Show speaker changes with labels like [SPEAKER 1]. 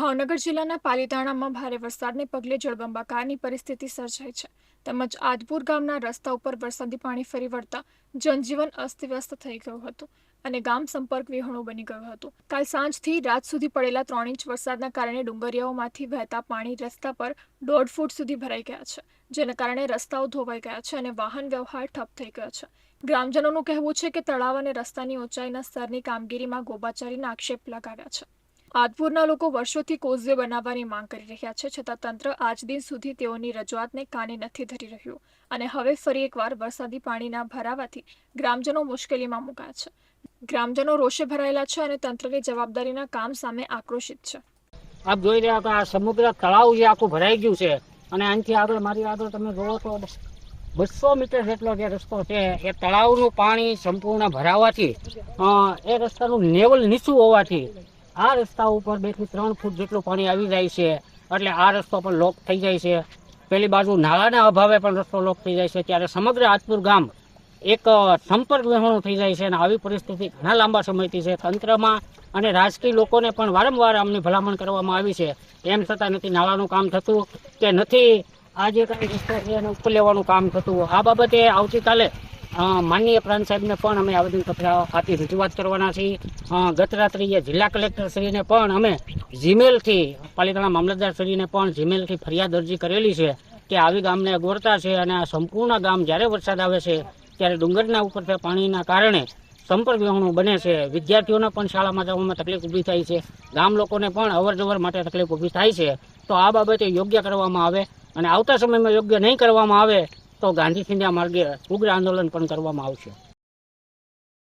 [SPEAKER 1] ભાવનગર જિલ્લાના પાલીતાણામાં ભારે વરસાદને પગલે જળબંબાકારની પરિસ્થિતિ સર્જાઈ છે. તેમજ આદપુર ગામના રસ્તા ઉપર વરસાદી પાણી ફરી વળતા જનજીવન અસ્તવ્યસ્ત થઈ ગયું હતું અને ગામ સંપર્ક વિહોણું બની ગયું હતું. કાલ સાંજથી રાત સુધી પડેલા ત્રણ ઇંચ વરસાદના કારણે ડુંગરિયાઓમાંથી વહેતા પાણી રસ્તા પર દોઢ ફૂટ સુધી ભરાઈ ગયા છે, જેના કારણે રસ્તાઓ ધોવાઈ ગયા છે અને વાહન વ્યવહાર ઠપ થઈ ગયો છે. ગ્રામજનોનું કહેવું છે કે તળાવ અને રસ્તાની ઊંચાઈના સ્તરની કામગીરીમાં ગોબાચારીના આક્ષેપ લગાવ્યા છે. આદપુરના લોકો વર્ષોથી કોઝવે બનાવવાની માંગ કરી રહ્યા છે, છતાં તંત્ર આજ દિન સુધી તેઓની રજૂઆતને કાને નથી ધરી રહ્યું. અને હવે ફરી એકવાર વરસાદી પાણીના ભરાવાથી ગ્રામજનો મુશ્કેલીમાં મુકાયા છે. ગ્રામજનો રોષે ભરાયેલા છે અને તંત્રની જવાબદારીના કામ સામે આક્રોશિત છે.
[SPEAKER 2] આપ જોઈ રહ્યા આ સમુદ્ર તળાવ જે આખું ભરાઈ ગયું છે અને આનાથી આગળ મારી આગળ તમે જોવો તો બસો મીટર જેટલો જે રસ્તો છે, એ તળાવનું પાણી સંપૂર્ણ ભરાવાથી એ રસ્તાનું લેવલ નીચું હોવાથી આ રસ્તા ઉપર બેથી ત્રણ ફૂટ જેટલું પાણી આવી જાય છે. એટલે આ રસ્તો પણ લોક થઈ જાય છે. પેલી બાજુ નાળાના અભાવે પણ રસ્તો લોક થઈ જાય છે. ત્યારે સમગ્ર આજપુર ગામ એક સંપર્ક વિહોણું થઈ જાય છે અને આવી પરિસ્થિતિ ઘણા લાંબા સમયથી છે. તંત્રમાં અને રાજકીય લોકોને પણ વારંવાર અમને ભલામણ કરવામાં આવી છે. એમ છતાં નથી નાળાનું કામ થતું કે નથી આ જે કાંઈ રસ્તો છે એને ઉપર લેવાનું કામ થતું. આ બાબતે આવતીકાલે માનનીય પ્રાંત સાહેબને પણ અમે આવેદનપત્ર આપી રજૂઆત કરવાના છીએ. ગત રાત્રિએ જિલ્લા કલેક્ટરશ્રીને પણ અમે જીમેલથી પાલિકાના મામલતદારશ્રીને પણ જીમેલથી ફરિયાદ અરજી કરેલી છે કે આવી ગામને અગવડતા છે અને આ સંપૂર્ણ ગામ જ્યારે વરસાદ આવે છે ત્યારે ડુંગરના ઉપરથી પાણીના કારણે સંપર્ક વિહોણું બને છે. વિદ્યાર્થીઓને પણ શાળામાં જવામાં તકલીફ ઊભી થાય છે. ગામ લોકોને પણ અવરજવર માટે તકલીફ ઊભી થાય છે. તો આ બાબતે યોગ્ય કરવામાં આવે અને આવતા સમયમાં યોગ્ય નહીં કરવામાં આવે તો ગાંધી ચિંધ્યા માર્ગે ઉગ્ર આંદોલન પણ કરવામાં આવશે.